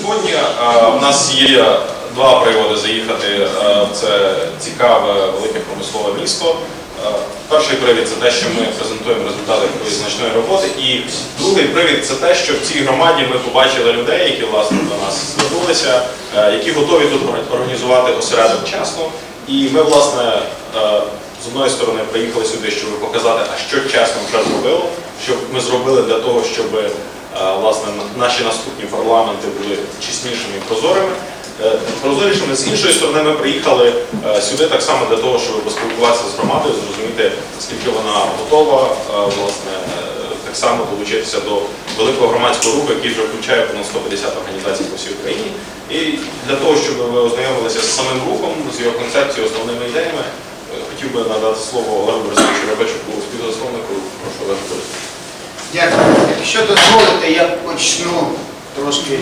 Сьогодні е, в нас є два приводи заїхати е, це цікаве велике промислове місто. Е, Перший привід це те, що ми презентуємо результати якоїсь значної роботи. І другий привід це те, що в цій громаді ми побачили людей, які власне до нас звернулися, які готові тут організувати осередок вчасно. І ми, власне, з одної сторони приїхали сюди, щоб показати, а що чесно вже зробило, що ми зробили для того, щоб власне наші наступні парламенти були чеснішими і прозорими. Е, Прозорішими з іншої сторони, ми приїхали е, сюди так само для того, щоб поспілкуватися з громадою, зрозуміти, наскільки вона готова е, власне е, так само долучитися до великого громадського руху, який вже включає понад 150 організацій по всій Україні. І для того, щоб ви ознайомилися з самим рухом, з його концепцією, основними ідеями, е, хотів би надати слово Олегу Борисовичу Рябачуку, співзасновнику. Прошу Олег Борисович. Дякую. Якщо дозволите, я почну трошки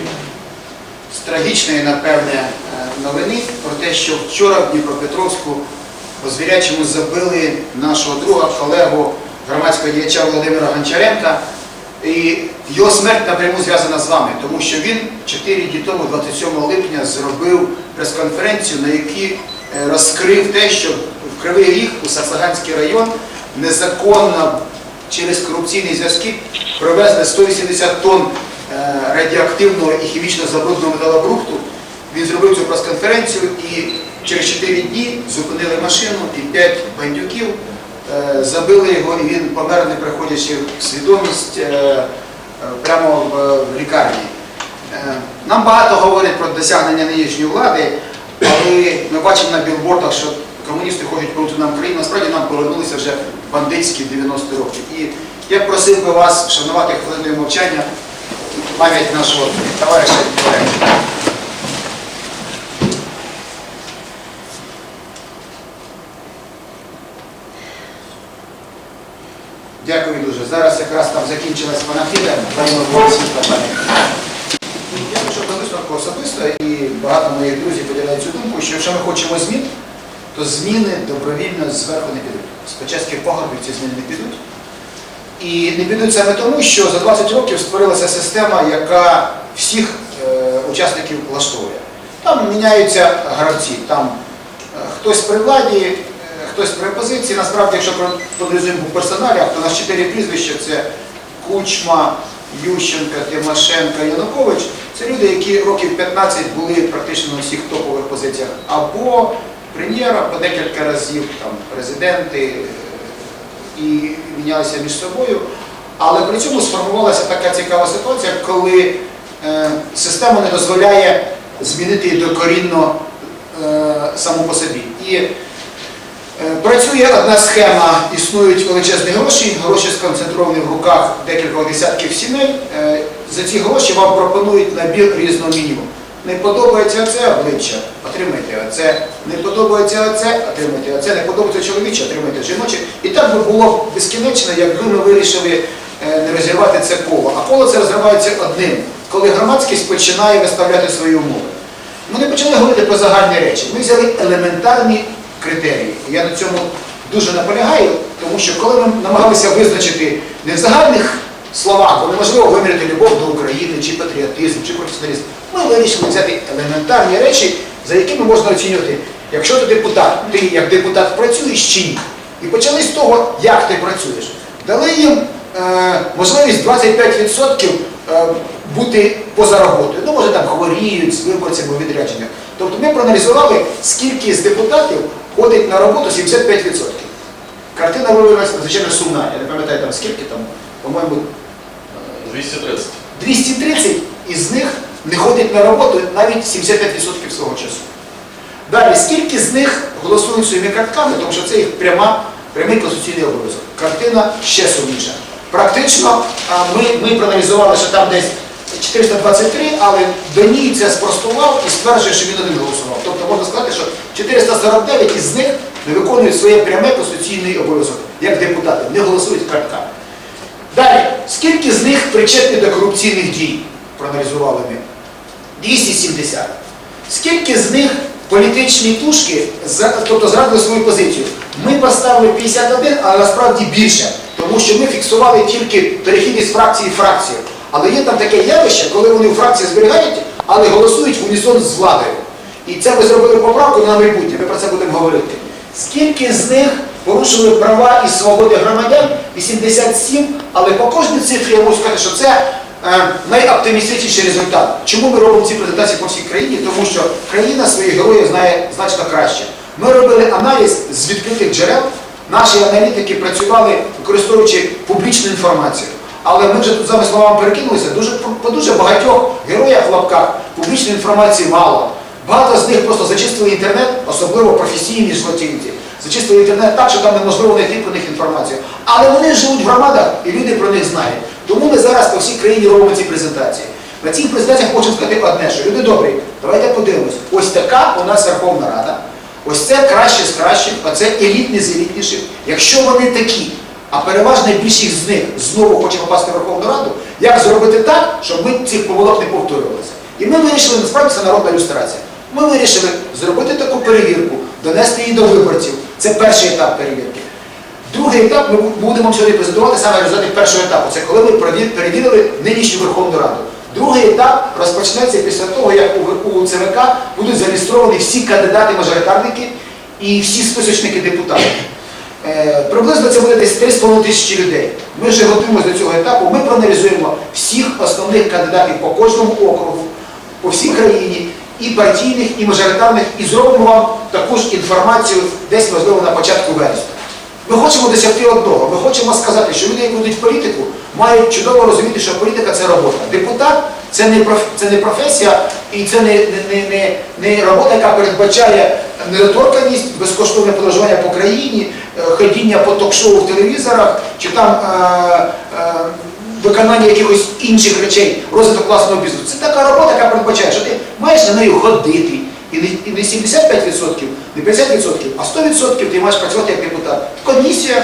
з трагічної, напевне, е, новини про те, що вчора в Дніпропетровську по звірячому забили нашого друга, колегу громадського діяча Володимира Гончаренка. І його смерть напряму зв'язана з вами, тому що він 4 дні тому, 27 липня, зробив прес-конференцію, на якій е, розкрив те, що в Кривий Ріг, у Саксаганський район, незаконно через корупційні зв'язки привезли 180 тонн е, радіоактивного і хімічно забрудненого металобрухту. Він зробив цю прес-конференцію і через 4 дні зупинили машину і 5 бандюків е, забили його, і він помер, не приходячи в свідомість е, прямо в, лікарні. Нам багато говорять про досягнення нинішньої влади, але ми бачимо на білбордах, що комуністи хочуть повернути нам країну. Насправді нам повернулися вже бандитські 90 років. І я просив би вас вшанувати хвилиною мовчання пам'ять нашого товариша колеги. Дякую дуже. Зараз якраз там закінчилась панафіда, світла пам'ять. Я пішов до висновку особисто і багато моїх друзів поділяють цю думку, що якщо ми хочемо змін, то зміни добровільно зверху не підуть. З початків пагорбів ці зміни не підуть. І не підуть саме тому, що за 20 років створилася система, яка всіх е, учасників влаштовує. Там міняються гравці, там е, хтось при владі, е, хтось при опозиції. Насправді, якщо проаналізуємо по персоналі, то у нас чотири прізвища це Кучма, Ющенка, Тимошенко, Янукович. Це люди, які років 15 були практично на всіх топових позиціях або прем'єра по декілька разів, там президенти е, і мінялися між собою. Але при цьому сформувалася така цікава ситуація, коли е, система не дозволяє змінити її докорінно е, саму по собі. І е, працює одна схема, існують величезні гроші, гроші сконцентровані в руках декількох десятків сімей. Е, за ці гроші вам пропонують набір різного меню. Не подобається оце обличчя, отримайте оце. Не подобається оце, отримайте оце. Не подобається чоловіче, отримайте жіноче. І так би було безкінечно, якби ми вирішили е, не розірвати це коло. А коло це розривається одним, коли громадськість починає виставляти свої умови. Ми не почали говорити про загальні речі. Ми взяли елементарні критерії. Я на цьому дуже наполягаю, тому що коли ми намагалися визначити не в загальних словах, бо неможливо виміряти любов до України, чи патріотизм, чи професіоналізм, ми вирішили взяти елементарні речі, за якими можна оцінювати, якщо ти депутат, ти як депутат працюєш чи ні. І почали з того, як ти працюєш. Дали їм е, можливість 25% е, бути поза роботою. Ну, може там хворіють з виборцями у відрядженнях. Тобто ми проаналізували, скільки з депутатів ходить на роботу 75%. Картина виявилася надзвичайно сумна. Я не пам'ятаю там скільки там, по-моєму, 230. 230 із них не ходить на роботу навіть 75% свого часу. Далі, скільки з них голосують своїми картками, тому що це їх пряма, прямий конституційний обов'язок. Картина ще сумніша. Практично ми, ми проаналізували, що там десь 423, але Доній це спростував і стверджує, що він один голосував. Тобто можна сказати, що 449 із них не виконують своє пряме конституційний обов'язок, як депутати, не голосують картками. Скільки з них причетні до корупційних дій, проаналізували ми? 270. Скільки з них політичні тушки, тобто зрадили свою позицію? Ми поставили 51, але насправді більше, тому що ми фіксували тільки перехід із фракції в фракцію. Але є там таке явище, коли вони у фракції зберігають, але голосують в унісон з владою. І це ми зробили поправку на майбутнє, ми про це будемо говорити. Скільки з них порушили права і свободи громадян? 87, але по кожній цифрі я можу сказати, що це е, найоптимістичніший результат. Чому ми робимо ці презентації по всій країні? Тому що країна своїх героїв знає значно краще. Ми робили аналіз з відкритих джерел. Наші аналітики працювали, використовуючи публічну інформацію. Але ми вже тут з вами словами перекинулися, дуже, по дуже багатьох героях в лапках публічної інформації мало. Багато з них просто зачистили інтернет, особливо професійні злочинці. Зачистили інтернет так, що там неможливо знайти про них інформацію. Але вони живуть в громадах і люди про них знають. Тому ми зараз по всій країні робимо ці презентації. На цих презентаціях хочу сказати одне, що люди добрі, давайте подивимось. Ось така у нас Верховна Рада. Ось це краще з кращих, а це елітні з елітніших. Якщо вони такі, а переважна більшість з них знову хоче попасти в Верховну Раду, як зробити так, щоб ми цих помилок не повторювалися? І ми вирішили, насправді це народна ілюстрація. Ми вирішили зробити таку перевірку, донести її до виборців. Це перший етап перевірки. Другий етап ми будемо сьогодні презентувати саме результати першого етапу. Це коли ми перевірили нинішню Верховну Раду. Другий етап розпочнеться після того, як у- ЦВК будуть зареєстровані всі кандидати-мажоритарники і всі списочники депутатів. Е, Приблизно це буде десь 3,5 тисячі людей. Ми вже готуємося до цього етапу. Ми проаналізуємо всіх основних кандидатів по кожному округу, по всій країні, і партійних, і мажоритарних, і зробимо вам таку ж інформацію десь, можливо, на початку вересня. Ми хочемо досягти одного. Ми хочемо сказати, що люди, які йдуть в політику, мають чудово розуміти, що політика це робота. Депутат це не, проф- це не професія і це не, не, не, не, не робота, яка передбачає недоторканність, безкоштовне подорожування по країні, е, ходіння по ток-шоу в телевізорах, чи там е, е, виконання якихось інших речей, розвиток власного бізнесу. Це така робота, яка передбачає, що ти маєш на нею ходити. І не, і не 75%, не 50%, а 100% ти маєш працювати як депутат в комісіях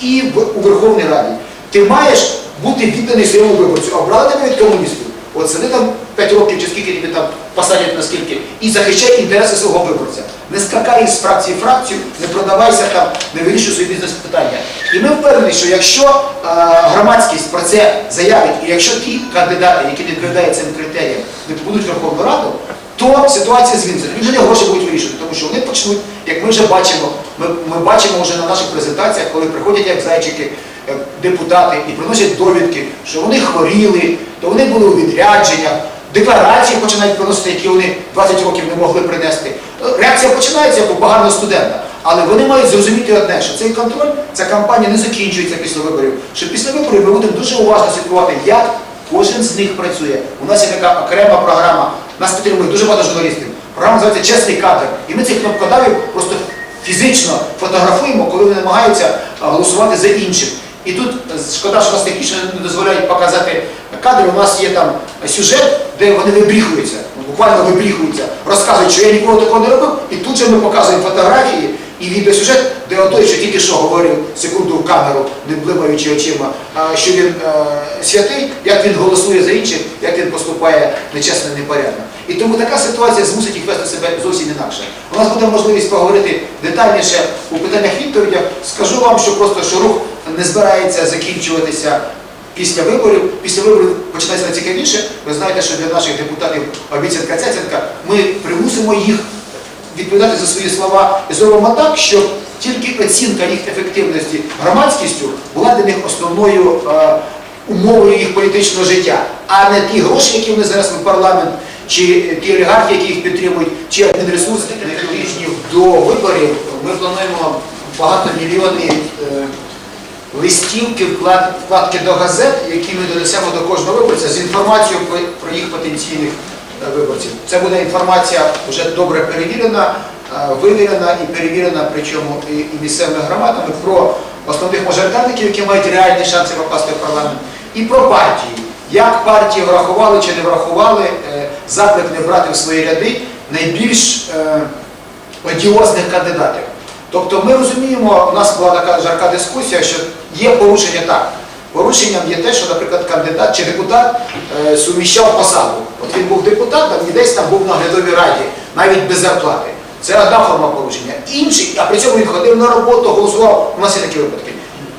і в, у Верховній Раді. Ти маєш бути відданий своєму виборцю. обрати тебе від комуністів. От сиди там 5 років чи скільки тобі там посадять на скільки, і захищай інтереси свого виборця. Не скакай з фракції в фракцію, не продавайся там, не вирішуй свої бізнес-питання. І ми впевнені, що якщо е, громадськість про це заявить, і якщо ті кандидати, які відповідають цим критеріям, не будуть Верховну Раду, то ситуація зміниться. Вже не гроші будуть вирішувати, тому що вони почнуть, як ми вже бачимо, ми, ми бачимо вже на наших презентаціях, коли приходять як зайчики е, депутати і приносять довідки, що вони хворіли, то вони були у відрядженнях, декларації починають приносити, які вони 20 років не могли принести. Е, Реакція починається як у поганого студента. Але вони мають зрозуміти одне, що цей контроль, ця кампанія не закінчується після виборів. Що після виборів ми будемо дуже уважно слідкувати, як кожен з них працює. У нас є така окрема програма, нас підтримує дуже багато журналістів. Програма називається Чесний кадр. І ми цих кнопкодавів просто фізично фотографуємо, коли вони намагаються голосувати за інших. І тут е, шкода, що нас технічно не дозволяють показати кадри. У нас є там сюжет, де вони вибріхуються, буквально вибріхуються, розказують, що я ніколи такого не робив, і тут же ми показуємо фотографії і відеосюжет, де отой, що тільки що говорив секунду в камеру, не блимаючи очима, що він е, святий, як він голосує за інших, як він поступає нечесно і непорядно. І тому така ситуація змусить їх вести себе зовсім інакше. У нас буде можливість поговорити детальніше у питаннях відповідях. Скажу вам, що просто що рух не збирається закінчуватися після виборів. Після виборів починається найцікавіше. Ви знаєте, що для наших депутатів обіцянка цяцянка ми примусимо їх відповідати за свої слова і зробимо так, щоб тільки оцінка їх ефективності громадськістю була для них основною е, умовою їх політичного життя, а не ті гроші, які вони зараз в парламент, чи ті олігархи, які їх підтримують, чи адмінресурси тижнів до виборів. Ми плануємо багатомільйонні е, листівки, вклад- вкладки до газет, які ми донесемо до кожного виборця з інформацією про, їх потенційних е, виборців. Це буде інформація вже добре перевірена, е, вивірена і перевірена, причому і, і місцевими громадами про основних мажоритарників, які мають реальні шанси попасти в парламент, і про партії. Як партії врахували чи не врахували е, заклик не брати в свої ряди найбільш одіозних кандидатів. Тобто ми розуміємо, у нас була така жарка дискусія, що є порушення так. Порушенням є те, що, наприклад, кандидат чи депутат е, суміщав посаду. От він був депутатом і десь там був на наглядовій раді, навіть без зарплати. Це одна форма порушення. Інший, а при цьому він ходив на роботу, голосував. У нас є такі випадки.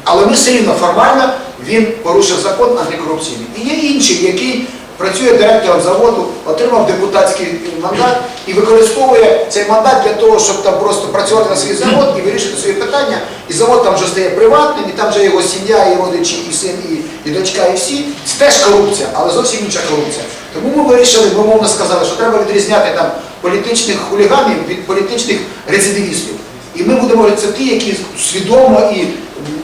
Але ми все рівно формально він порушив закон антикорупційний. І є інший, який працює директором заводу, отримав депутатський мандат і використовує цей мандат для того, щоб там просто працювати на свій завод і вирішити свої питання. І завод там вже стає приватним, і там вже його сім'я, і родичі, і син, і, і дочка, і всі. Це теж корупція, але зовсім інша корупція. Тому ми вирішили, ми мовно сказали, що треба відрізняти там політичних хуліганів від політичних рецидивістів. І ми будемо це ті, які свідомо і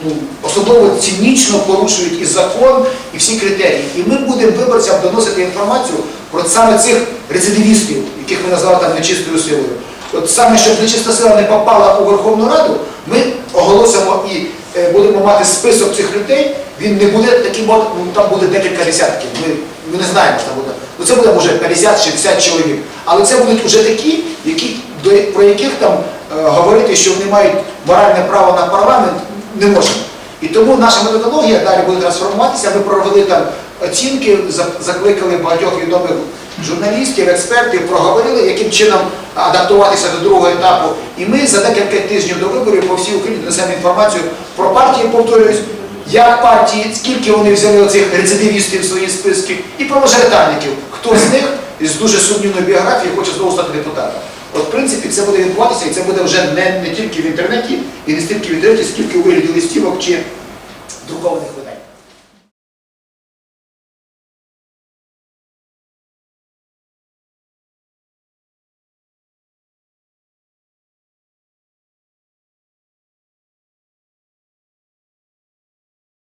ну, особливо цинічно порушують і закон, і всі критерії. І ми будемо виборцям доносити інформацію про саме цих рецидивістів, яких ми назвали там нечистою силою. От саме, щоб нечиста сила не попала у Верховну Раду, ми оголосимо і е, будемо мати список цих людей. Він не буде таким, ну, там буде декілька десятків. Ми, ми не знаємо, що там буде. Ну це буде може 50-60 чоловік. Але це будуть вже такі, які, до, про яких там е, говорити, що вони мають моральне право на парламент, не можемо. І тому наша методологія далі буде трансформуватися. Ми провели там оцінки, закликали багатьох відомих журналістів, експертів, проговорили, яким чином адаптуватися до другого етапу. І ми за декілька тижнів до виборів по всій Україні донесемо інформацію про партії, повторююсь, як партії, скільки вони взяли оцих рецидивістів в свої списки, і про мажоритарників, хто з них з дуже сумнівною біографією хоче знову стати депутатом. От, в принципі, це буде відбуватися, і це буде вже не, не тільки в інтернеті, і не стільки в інтернеті, скільки у вигляді листівок чи друкованих.